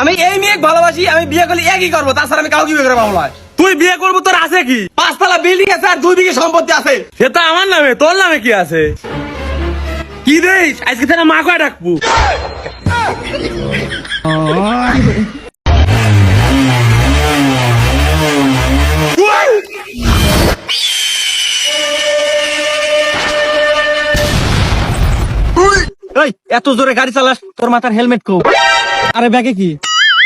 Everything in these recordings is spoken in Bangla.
আমি এই মেয়ে ভালোবাসি আমি বিয়ে করলে একই করব? তাছাড়া আমি কাউকে বিয়ে করে পাবো না তুই বিয়ে করব তোর আছে কি? পাঁচতলা বিল্ডিং আছে আর দুই বিঘে সম্পত্তি আছে। সেটা আমার নামে তোর নামে কি আছে? কি দেশ আজকে তাহলে মা কয় ডাকবো? এত জোরে গাড়ি চালাস তোর মাথার হেলমেট কো। আরে ব্যাগে কি?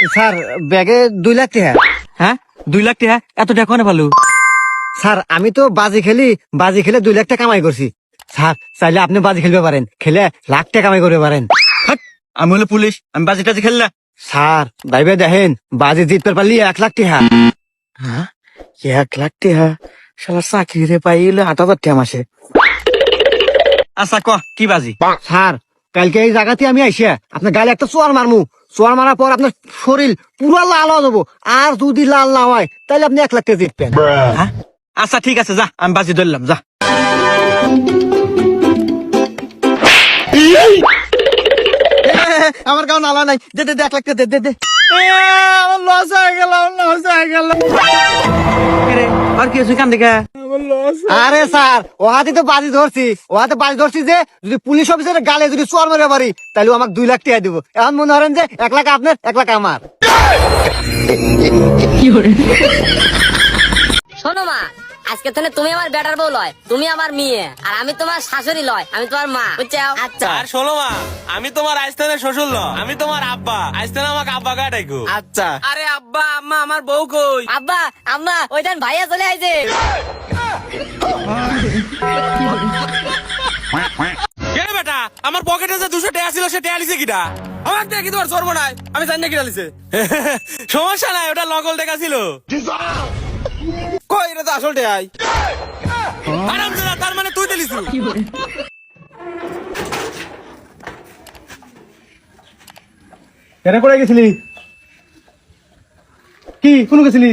স্যার ব্যাগে দুই লাখ টাকা হ্যাঁ? দুই লাখ টাকা এত টাকা কোনে পালু? স্যার আমি তো বাজি খেলি বাজি খেলে দুই লাখ টাকা কামাই করছি। স্যার চাইলে আপনি বাজি খেলতে পারেন খেলে লাখ টাকা কামাই করতে পারেন। আমি হলো পুলিশ আমি বাজি টাজি খেললা স্যার ভাইবে দেখেন বাজি জিততে পারলি এক লাখ টাকা হ্যাঁ? এক লাখ টাকা শালা চাকরি রে পাইলে আট হাজার টাকা মাসে। আচ্ছা ক কি বাজি? স্যার কালকে এই জায়গাতে আমি আইসা আপনার গালে একটা চোয়ার মারমু। চোয়ার মারার পর আপনার শরীর পুরো লাল হয়ে যাব। আর যদি লাল না হয় তাহলে আপনি এক লাখ টাকা জিতবেন। হ্যাঁ? আচ্ছা ঠিক আছে যা আমি বাজি ধরলাম যা। আমার কাউ নালা নাই। দে দে এক লাখ টাকা দে দে লস হয়ে গেল লস হয়ে গেল। আর কি কান দেখা আরে স্যার ও হাতে তো বাজি ধরছি। ও হাতে বাজি ধরছি যে যদি পুলিশ অফিসারের গালে যদি চোর মেরে পারি তাহলে আমাকে দুই লাখ টাকা দিব। এখন মনে করেন যে এক লাখ আপনার এক লাখ আমার। শোনো মা আজকে তাহলে তুমি আমার বেটার বউ লয় তুমি আমার মেয়ে আর আমি তোমার শাশুড়ি লয় আমি তোমার মা বুঝছ আচ্ছা। আর শোনো মা আমি তোমার আইস্তানের শ্বশুর ল আমি তোমার আব্বা আইস্তান আমাকে আব্বা আচ্ছা। আরে আব্বা আম্মা আমার বউ কই? আব্বা আম্মা ওইটান ভাইয়া চলে আইছে। টাকা ছিল সে টাকা লিছে কিটা? আমার টাকা কি তোমার সর্ব নাই। আমি জানি না লিছে সমস্যা নাই ওটা লগল টাকা ছিল কই এটা তো আসল টাকাই আরাম তার মানে তুই দিলিস করে গেছিলি? কি কোন গেছিলি?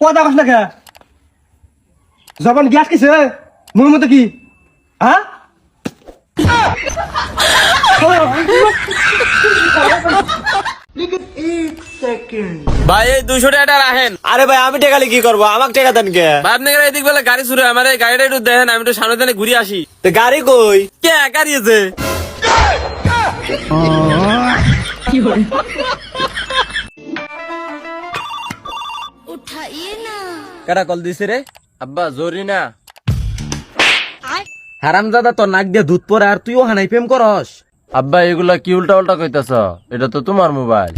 কথা কস না কে জবান গ্যাস কিছে? মোর মতো কি? হ্যাঁ ভাই এই দুশো টাকাটা রাখেন। আরে ভাই আমি টেকালে কি করব? আমাকে টেকা দেন কে? ভাই আপনি এদিক বেলা গাড়ি শুরু আমার এই গাড়িটা একটু দেখেন আমি একটু সামনে দানে ঘুরে আসি। তো গাড়ি কই? কে গাড়ি আছে কেটা কল দিছে রে? আব্বা জরি না। হারামজাদা তোর নাক দিয়ে দুধ পরে আর তুইও হানাই প্রেম করস। আব্বা এগুলা কি উল্টা উল্টা কইতাছ? এটা তো তোমার মোবাইল।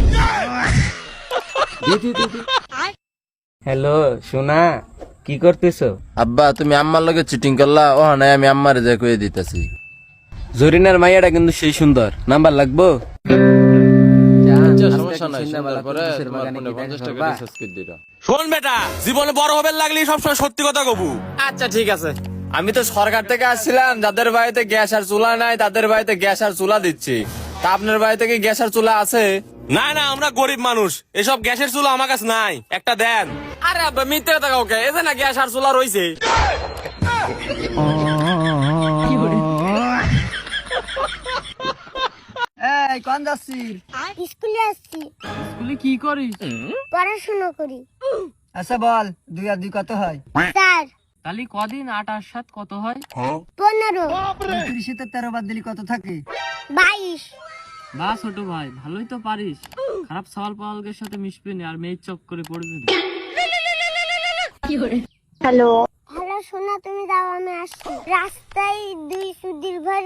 হ্যালো সোনা কি করতেছো? আব্বা তুমি আম্মার লগে চিটিং করলা ও নাই আমি আম্মারে যা কয়ে দিতেছি। জরিনার মাইয়াটা কিন্তু সেই সুন্দর। নাম্বার লাগবো? শোন বেটা জীবনে বড় হবে লাগলে সবসময় সত্যি কথা কবু। আচ্ছা ঠিক আছে। আমি তো সরকার থেকে আসছিলাম যাদের বাড়িতে গ্যাস আর চুলা নাই তাদের বাড়িতে গ্যাস আর চুলা দিচ্ছি। তা আপনার বাড়িতে কি গ্যাস আর চুলা আছে? না না আমরা গরিব মানুষ। এসব গ্যাসের চুলা আমার কাছে নাই। একটা দেন। আরে আব্বা মিথ্যে কথা এতে না গ্যাস আর চুলা রয়েছে। এই কোন যাচ্ছি স্কুলে আসছি। স্কুলে কি করিস? পড়াশোনা করি। আচ্ছা বল দুই আর দুই কত হয়? স্যার। তাহলে কদিন আট আর সাত কত হয়? পনেরো। তিরিশে তেরো বাদ দিলি কত থাকে? বাইশ। বা ছোট ভাই ভালোই তো পারিস। খারাপ সওয়াল পাওয়ালকের সাথে মিশবি না আর মেয়ের চক করে পড়বি না। হ্যালো। হ্যালো সোনা তুমি দাও আমি আসছি। রাস্তায় দুই সুদীর ঘর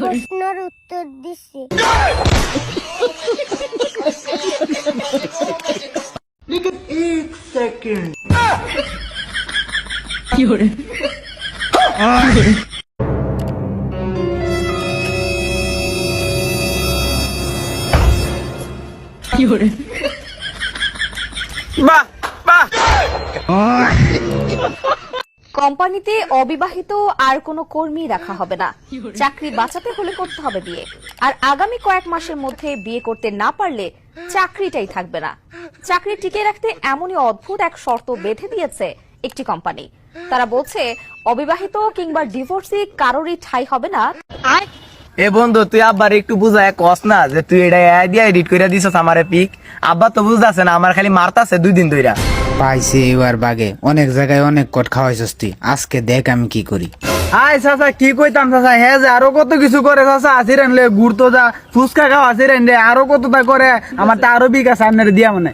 প্রশ্নের উত্তর দিচ্ছি। বাহ বাহ। কোম্পানিতে অবিবাহিত আর কোনো কর্মী রাখা হবে না। চাকরি বাঁচাতে হলে করতে হবে বিয়ে। আর আগামী কয়েক মাসের মধ্যে বিয়ে করতে না পারলে চাকরিটাই থাকবে না। চাকরি টিকে রাখতে এমনই অদ্ভুত এক শর্ত বেঁধে দিয়েছে একটি কোম্পানি। তারা বলছে অবিবাহিত কিংবা ডিভোর্সি কারোরই ঠাই হবে না। এ বন্ধু তুই আব্বার একটু বুঝায় কস না যে তুই এটা এআই দিয়ে এডিট করে দিছস আমারে পিক। আব্বা তো বুঝতাছে না আমার খালি মারতাছে দুই দিন ধইরা। পাইছি এবার বাগে। অনেক জায়গায় অনেক কট খাওয়াইছস তুই। আজকে দেখ আমি কি করি। আয় চাচা কি কইতাম চাচা? হে যে আরও কত কিছু করে চাচা? আসির আনলে ঘুরতো যা ফুচকা খাও আসির আনলে আরও কত তা করে? আমার তা আরও বিকাশ আপনার দিয়া মনে